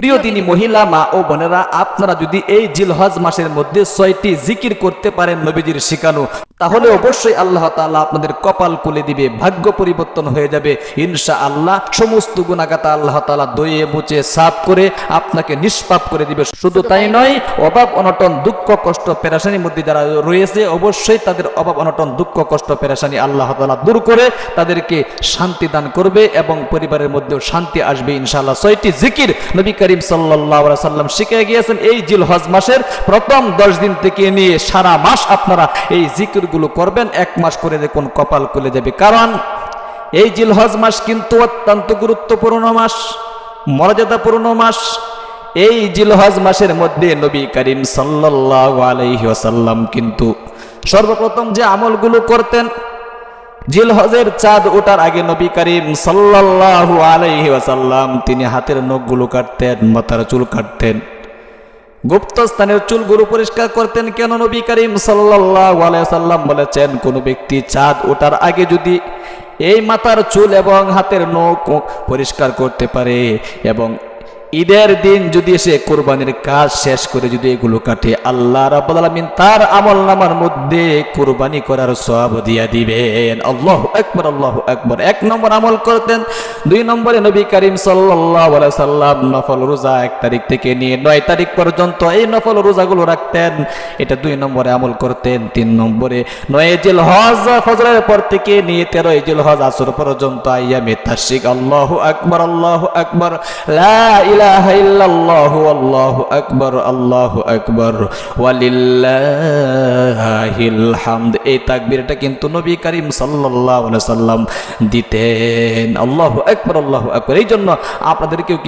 প্রিয় দিনী মহিলা, মা ও বোনেরা, আপনারা যদি এই জিলহজ মাসের মধ্যে ছয়টি জিকির করতে পারেন নবীজির শিখানো, তাহলে অবশ্যই আল্লাহ তাআলা আপনাদের কপাল খুলে দিবে, ভাগ্য পরিবর্তন হয়ে যাবে। ইনশা আল্লাহ সমস্ত গুণাগাতা আল্লাহ তাআলা দইয়ে মুচে সাফ করে আপনাকে নিষ্পাপ করে দিবে। শুধু তাই নয়, অভাব অনটন, দুঃখ, কষ্ট, পেরাশানির মধ্যে যারা রয়েছে, অবশ্যই তাদের অভাব অনটন, দুঃখ, কষ্ট, পেরাশানি আল্লাহ তাআলা দূর করে তাদেরকে শান্তি দান করবে এবং পরিবারের মধ্যেও শান্তি আসবে ইনশাআল্লাহ। ছয়টি জিকির নবী করিম সাল্লাম শিখে গিয়েছেন, এই জিলহজ মাসের প্রথম দশ দিন থেকে নিয়ে সারা মাস আপনারা এই জিকিরগুলো করবেন, এক মাস করে দেখুন কপাল খুলে যাবে। কারণ এই জিলহজ মাস কিন্তু অত্যন্ত গুরুত্বপূর্ণ মাস, মর্যাদাপূর্ণ মাস। এই জিলহজ মাসের মধ্যে নবী করিম সাল্লাল্লাহু আলাইহি ওয়াসাল্লাম কিন্তু সর্বপ্রথম যে আমলগুলো করতেন জিলহজের চাঁদ ওঠার আগে নবী করিম সাল্লাল্লাহু আলাইহি ওয়াসাল্লাম তিনি হাতের নখগুলো কাটতেন, মাথার চুল কাটতেন। গুপ্ত স্থানের চুলগুলো পরিষ্কার করতেন কেন নবী করিম ওয়াসাল্লাম বলেছেন, কোন ব্যক্তি চাঁদ ওঠার আগে যদি এই মাথার চুল এবং হাতের নখ পরিষ্কার করতে পারে এবং ঈদের দিন যদি সে কোরবানির কাজ শেষ করে যদি এগুলো কাটে, আল্লাহ রাব্বুল আলামিন তার আমল নামার মধ্যে কোরবানি করার সওয়াব দিয়া দিবেন। আল্লাহু আকবার আল্লাহু আকবার। এক নম্বর আমল করতেন, দুই নম্বরে নবী করিম আলাইহি সাল্লাম নফল রোজা এক তারিখ থেকে নিয়ে নয় তারিখ পর্যন্ত এই নফল রোজাগুলো রাখতেন। এটা দুই নম্বরে আমল করতেন, তিন নম্বরে নয় জিল হজ ফজরের পর থেকে নিয়ে তেরো জিল হজ আসর পর্যন্ত আইয়ামে তাশরিক। আল্লাহু আকবার আল্লাহু আকবার। লা তাকবীরটা কিন্তু এই জন্য আপনাদেরকেও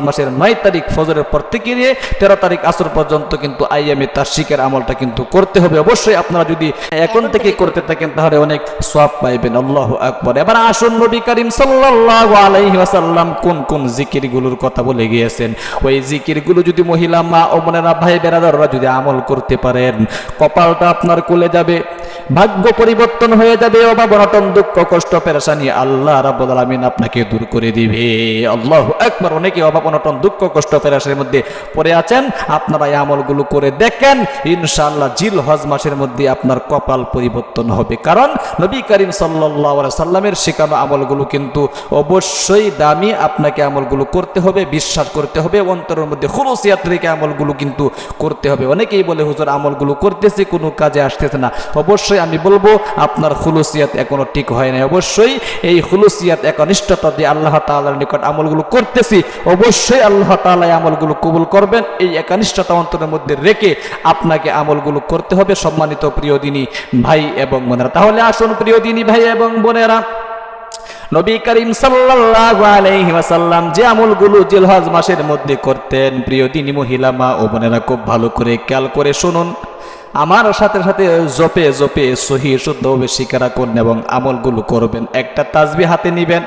মাসের নয় তারিখ ফজরের পর থেকে নিয়ে তেরো তারিখ আসর পর্যন্ত কিন্তু আইয়ামে তাশরিকের আমলটা কিন্তু করতে হবে। অবশ্যই আপনারা যদি এখন থেকে করতে থাকেন, তাহলে অনেক সওয়াব পাইবেন। আল্লাহু আকবার। এবার আসুন নবী করিম সাল্লাল্লাহু আলাইহি ওয়াসাল্লাম কোন কোন জিকিরগুলোর কথা বলে গিয়েছেন। ওই জিকিরগুলো যদি মহিলা মা ও মনেরা ভাই বেরাদাররা যদি আমল করতে পারেন, কপালটা আপনার কোলে যাবে। ভাগ্য পরিবর্তন হয়ে যাবে, অভাব, অনটন, দুঃখ, কষ্ট, পেরেশানি, আল্লাহ রাব্বুল আলামিন আপনাকে দূর করে দিবে। আল্লাহু আকবার, অনেকে অভাব, অনটন, দুঃখ, কষ্ট, পেরেশানির মধ্যে পড়ে আছেন। আপনারা এই আমলগুলো করে দেখেন, ইনশাআল্লাহ জিল, হজ মাসের মধ্যে আপনার কপাল পরিবর্তন হবে। কারণ নবী করিম সাল্লাল্লাহু সাল্লামের শেখানো আমলগুলো কিন্তু অবশ্যই দামি। আপনাকে আমলগুলো করতে হবে, বিশ্বাস করতে হবে, অন্তরের মধ্যে খুলুসিয়াত রেখে আমলগুলো কিন্তু করতে হবে। অনেকেই বলে, হুজুর, আমলগুলো করতেছে, কোনো কাজে আসতেছে না। অবশ্যই আমি বলব, আপনার খুলুসিয়াত এখনও ঠিক হয় নাই। অবশ্যই এই খুলুসিয়াত একনিষ্ঠতা দিয়ে আল্লাহ তাআলার নিকট আমলগুলো করতেছি, অবশ্যই আল্লাহ তাআলা আমলগুলো কবুল করবেন। এই একনিষ্ঠতা অন্তরের মধ্যে রেখে আপনাকে আমলগুলো করতে হবে সম্মানিত প্রিয় দিনী ভাই এবং বোনেরা। তাহলে আসুন প্রিয় দিনী ভাই এবং বোনেরা, নবী করিম সাল্লাল্লাহু আলাইহি ওয়াসাল্লাম যে আমলগুলো জিলহজ মাসের মধ্যে করতেন, প্রিয় দিনী মহিলা মা ও বোনেরা খুব ভালো করে খেয়াল করে শুনুন। আমার সাথে সাথে জপে জপে সহি শুদ্ধভাবে স্বীকারা করবেন এবং আমলগুলো করবেন। একটা তাজবি হাতে নিবেন।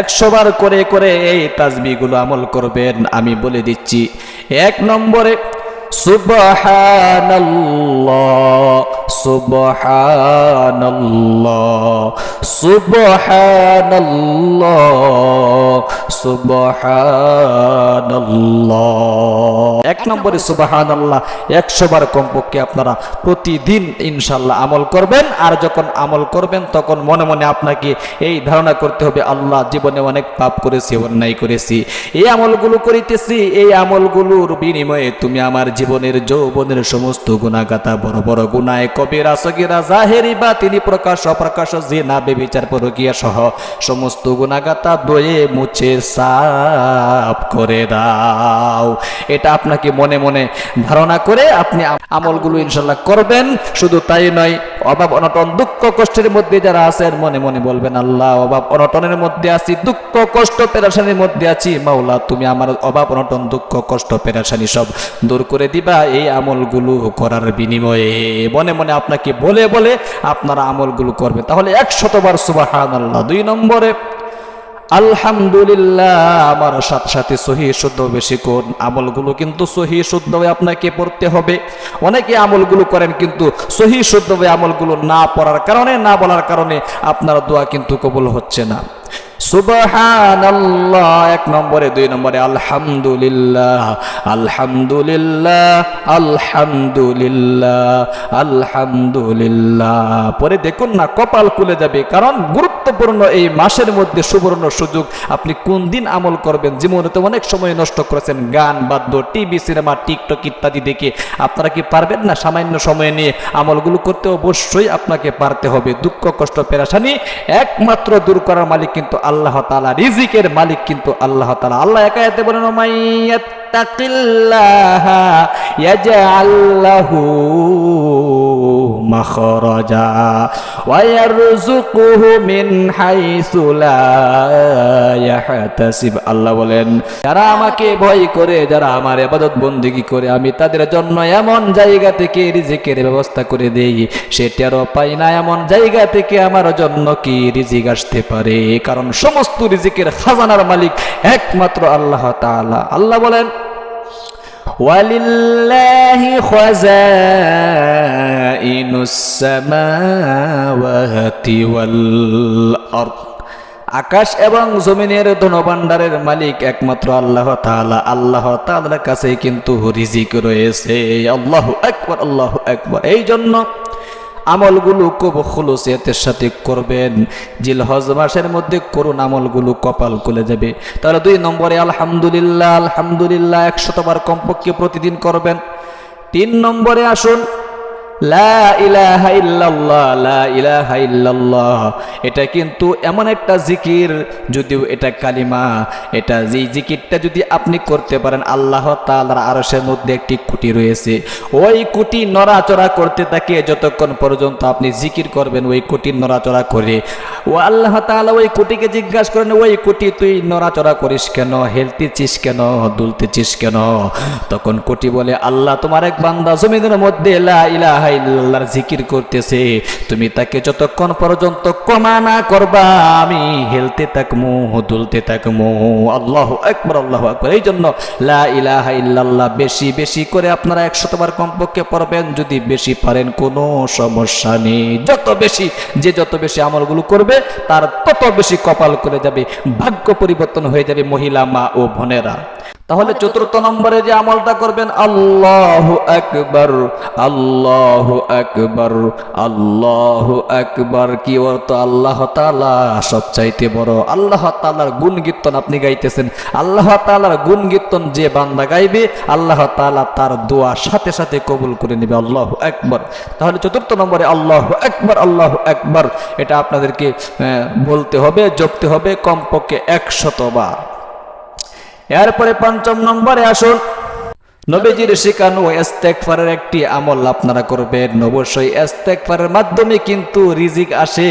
একশোবার করে করে এই তাজবিগুলো আমল করবেন। আমি বলে দিচ্ছি, এক নম্বরে, সুবহানাল্লাহ সুবহানাল্লাহ সুবহানাল্লাহ সুবহানাল্লাহ। এক নম্বরে সুবহানাল্লাহ, একশো বার কমপক্ষে আপনারা প্রতিদিন ইনশাল্লাহ আমল করবেন, আর যখন আমল করবেন, তখন মনে মনে আপনাকে এই ধারণা করতে হবে, আল্লাহ জীবনে অনেক পাপ করেছি, অন্যায় করেছি। এই আমলগুলো করিতেছি, এই আমলগুলোর বিনিময়ে তুমি আমার জীবনের যৌবনের সমস্ত গুণাগাতা বড় বড় গুনায় কবিরা সগিরা জাহেরি বা তিনি প্রকাশ, অপ্রকাশ যে না বেবিচার, পরকিয়া সহ সমস্ত গুণাগাতা দয়ে মুছে সাফ করে দাও। এটা আপনাকে মনে মনে ধারণা করে আপনি আমলগুলো ইনশাল্লাহ করবেন। শুধু তাই নয়, অভাব অনটন, দুঃখ কষ্টের মধ্যে যারা আছেন, মনে মনে বলবেন, আল্লাহ, অভাব অনটনের মধ্যে আছি, দুঃখ কষ্ট পেরাশানির মধ্যে আছি। মাওলা, তুমি আমার অভাব অনটন, দুঃখ কষ্ট পেরাশানি সব দূর করে দিবা। এই আমলগুলো করার বিনিময়ে। মনে মনে আপনাকে বলে বলে আপনারা আমলগুলো করবেন। তাহলে একশতবার সুবাহান আল্লাহ দুই নম্বরে আলহামদুলিল্লাহ, আমার সাথে সাথে আমলগুলো কিন্তু আপনাকে পড়তে হবে। অনেকে আমলগুলো করেন কিন্তু আমলগুলো না পড়ার কারণে, না বলার কারণে আপনার দোয়া কিন্তু কবুল হচ্ছে না। সুবহানাল্লাহ, এক নম্বরে, দুই নম্বরে, আলহামদুলিল্লাহ আলহামদুলিল্লাহ আলহামদুলিল্লাহ আলহামদুলিল্লাহ। পরে দেখুন না, কপাল খুলে যাবে, কারণ গুরুত্বপূর্ণ এই মাসের মধ্যে সুবর্ণ সুযোগ আপনি কোন দিন আমল করবেন? জীবনে তো অনেক সময় নষ্ট করেছেন, গান, বাদ্য, টিভি, সিনেমা, টিকটক ইত্যাদি দেখে। আপনারা কি পারবেন না সামান্য সময় নিয়ে আমলগুলো করতে? অবশ্যই আপনাকে পারতে হবে। দুঃখ, কষ্ট, পেরাশানি একমাত্র দূর করার মালিক কিন্তু আল্লাহ। তাআলা রিজিকের মালিক কিন্তু আল্লাহ তালা আল্লাহ একায়াতে বলেন মাইয়াত্তাকিল্লাহা ওয়া ইয়ারযুকুহু মিন লা ইয়াহতাসিব আল্লাহ বলেন, যারা আমাকে ভয় করে, যারা আমার ইবাদত বন্দেগী করে, আমি তাদের জন্য এমন জায়গা থেকে রিজিকের ব্যবস্থা করে দেই। সেটারও পাই না, এমন জায়গা থেকে আমার জন্য কি রিজিক আসতে পারে? কারণ সমস্ত রিজিকের খাজানার মালিক একমাত্র আল্লাহ তাআলা। আল্লাহ বলেন ولله خزائن السماوات والأرض আকাশ এবং জমিনের ধনভাণ্ডারের মালিক একমাত্র আল্লাহ তাআলা আল্লাহ তাআলার কাছে কিন্তু রিজিক রয়েছে আল্লাহু আকবার আল্লাহু আকবার এই জন্য আমলগুলো খুব খুলুসিয়াতের সাথে করবেন। জিল হজ মাসের মধ্যে করুন আমলগুলো কপাল খুলে যাবে। তাহলে দুই নম্বরে আলহামদুলিল্লাহ আলহামদুলিল্লাহ, একশতবার কমপক্ষে প্রতিদিন করবেন। তিন নম্বরে আসুন এটা কিন্তু এমন একটা জিকির, যদিও এটা কালিমা। এটা যে জিকিরটা যদি আপনি করতে পারেন, আল্লাহ তাআলার আরশের মধ্যে একটি কুটি রয়েছে। ওই কুটি নড়াচড়া করতে থাকে যতক্ষণ পর্যন্ত আপনি জিকির করবেন, ওই কুটি নড়াচড়া করে। ও আল্লাহ তাআলা ওই কুটিকে জিজ্ঞাসা করেন, ওই কুটি তুই নড়াচড়া করিস কেন? হেলতেছিস কেন? দুলতেছিস কেন? তখন কুটি বলে, আল্লাহ তোমার এক বান্দা জমিনের মধ্যে লা ইলাহা ইল্লাল্লাহর জিকির করতেছে, তুমি তাকে যতক্ষণ পর্যন্ত ক্ষমা না করবা, আমি হেলতে থাকমু, দুলতে থাকমু। আল্লাহ একবার আল্লাহ আকবার। এই জন্য লা ইলাহা ইল্লাল্লাহ, বেশি বেশি করে আপনারা একশতবার কমপক্ষে পড়বেন, যদি বেশি পারেন কোনো সমস্যা নেই। যত বেশি, যে যত বেশি আমলগুলো করবে, তার তত বেশি কপাল করে যাবে, ভাগ্য পরিবর্তন হয়ে যাবে মহিলা, মা ও বোনেরা। তাহলে চতুর্থ নম্বরে যে আমলটা করবেন আল্লাহ আকবর আল্লাহ আকবর আল্লাহ আকবর। কি অর্থ? আল্লাহ তালা সবচাইতে বড়। আল্লাহ তালার গুণ কীর্তন আপনি গাইতেছেন। আল্লাহ তালার গুণ কীর্তন যে বান্দা গাইবে আল্লাহ তালা তার দোয়া সাথে সাথে কবুল করে নেবে। আল্লাহ একবার তাহলে চতুর্থ নম্বরে আল্লাহ একবার আল্লাহ একবার এটা আপনাদেরকে বলতে হবে জপতে হবে কমপক্ষে একশত একশতবার। এরপরে পঞ্চম নম্বরে আসুন। নবীজির শিখানো ইস্তেগফারের একটি আমল আপনারা করবেন। অবশ্যই ইস্তেগফারের মাধ্যমে কিন্তু রিজিক আসে।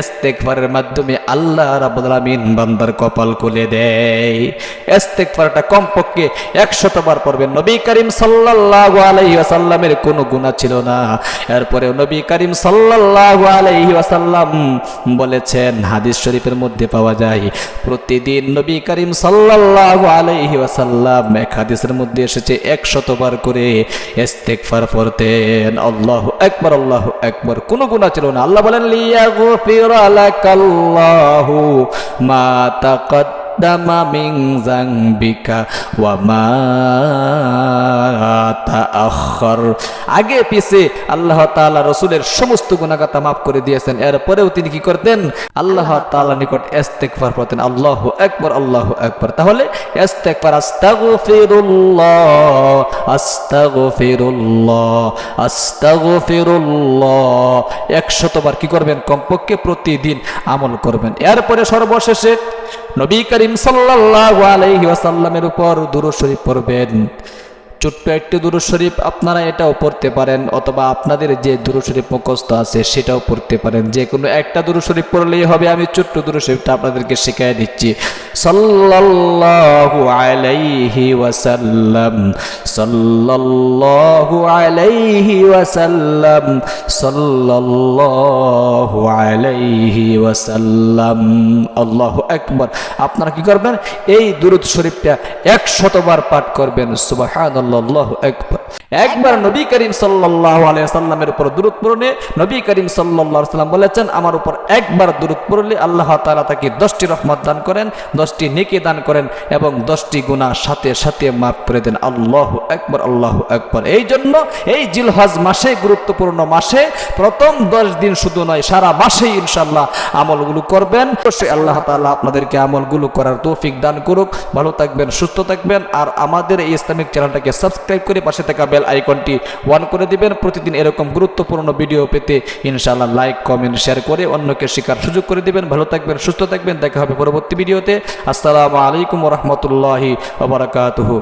ইস্তেগফারের মাধ্যমে আল্লাহ রাব্বুল আলামিন বান্দার কপাল খুলে দেয়। ইস্তেগফারটা কমপক্ষে 100 বার পড়বেন। নবী করিম সাল্লাল্লাহু আলাইহি ওয়াসাল্লামের কোনো গুনাহ ছিল না। এরপরে নবী করিম সাল্লাল্লাহু আলাইহি ওয়াসাল্লাম বলেছেন, হাদিস শরীফের মধ্যে পাওয়া যায়, প্রতিদিন নবী করিম সাল্লাল্লাহু আলাইহি ওয়াসাল্লাম এক হাদিসের মধ্যে এসেছে একশতবার করে ইস্তেগফার পড়তেন। আল্লাহ একবার আল্লাহ একবার কোনো গুণা ছিল না। আল্লাহ বলেন লিয়াগফিরা লাকাল্লাহু মা তাকাদ্দামা মিন যানবিকা ওয়া মা তাআখার আগে পিছে আল্লাহ তাআলা রাসূলের সমস্ত গুনাহগাতা maaf করে দিয়েছেন। এরপরেও তিনি কি করতেন? আল্লাহ তাআলা নিকট ইস্তেগফার পড়তেন আল্লাহু আকবার আল্লাহু আকবার। তাহলে ইস্তেগফার আস্তাগফিরুল্লাহ আস্তাগফিরুল্লাহ আস্তাগফিরুল্লাহ। একশতবার কি করবেন? কমপক্ষে প্রতিদিন আমল করবেন। এরপরে সর্বশেষে নবী করিম সাল্লাহ আলাইহি ওয়াসাল্লামের উপর দূর শরীফ পড়বেন। ছোট্ট একটি দুরূদ শরীফ আপনারা এটাও পড়তে পারেন, অথবা আপনাদের যে দুরূদ শরীফ মুখস্থ আছে সেটাও পড়তে পারেন। যে কোনো একটা দুরূদ শরীফ পড়লেই হবে, আমি ছোট্ট দুরূদ শরীফটা আপনাদেরকে শিখিয়ে দিচ্ছি। সাল্লাল্লাহু আলাইহি ওয়াসাল্লাম, সাল্লাল্লাহু আলাইহি ওয়াসাল্লাম, সাল্লাল্লাহু আলাইহি ওয়াসাল্লাম। আল্লাহু আকবার। আপনারা কি করবেন? এই দুরুদ শরীফটা 100 বার পাঠ করবেন, সুবহানাল্লাহু। আকবার একবার নবী করিম সাল্লাহ সাল্লামের উপর দূরত পড়লে, নবী করিম সাল্লাহ সাল্লাম বলেছেন, আমার উপর একবার দূরত পড়লে আল্লাহ তালা তাকে দশটি রহমত দান করেন, দশটি নেকি দান করেন এবং দশটি গুণা সাথে সাথে মাফ করে দেন। আল্লাহ একবার আল্লাহ একবার এই জন্য এই জিলহজ মাসে, গুরুত্বপূর্ণ মাসে প্রথম দশ দিন শুধু নয়, সারা মাসেই ইনশাল্লাহ আমলগুলো করবেন। অবশ্যই আল্লাহ তাআলা আপনাদেরকে আমলগুলো করার তৌফিক দান করুক। ভালো থাকবেন, সুস্থ থাকবেন। আর আমাদের এই ইসলামিক চ্যানেলটাকে সাবস্ক্রাইব করে পাশে থাকা বেল আইকনটি অন করে দিবেন। প্রতিদিন এরকম গুরুত্বপূর্ণ ভিডিও পেতে ইনশাআল্লাহ লাইক কমেন্ট শেয়ার করে অন্যকে শেখার সুযোগ করে দিবেন। ভালো থাকবেন, সুস্থ থাকবেন। দেখা হবে পরবর্তী ভিডিওতে আসসালামু আলাইকুম রহমতুল্লাহি ওবরাকাতুহু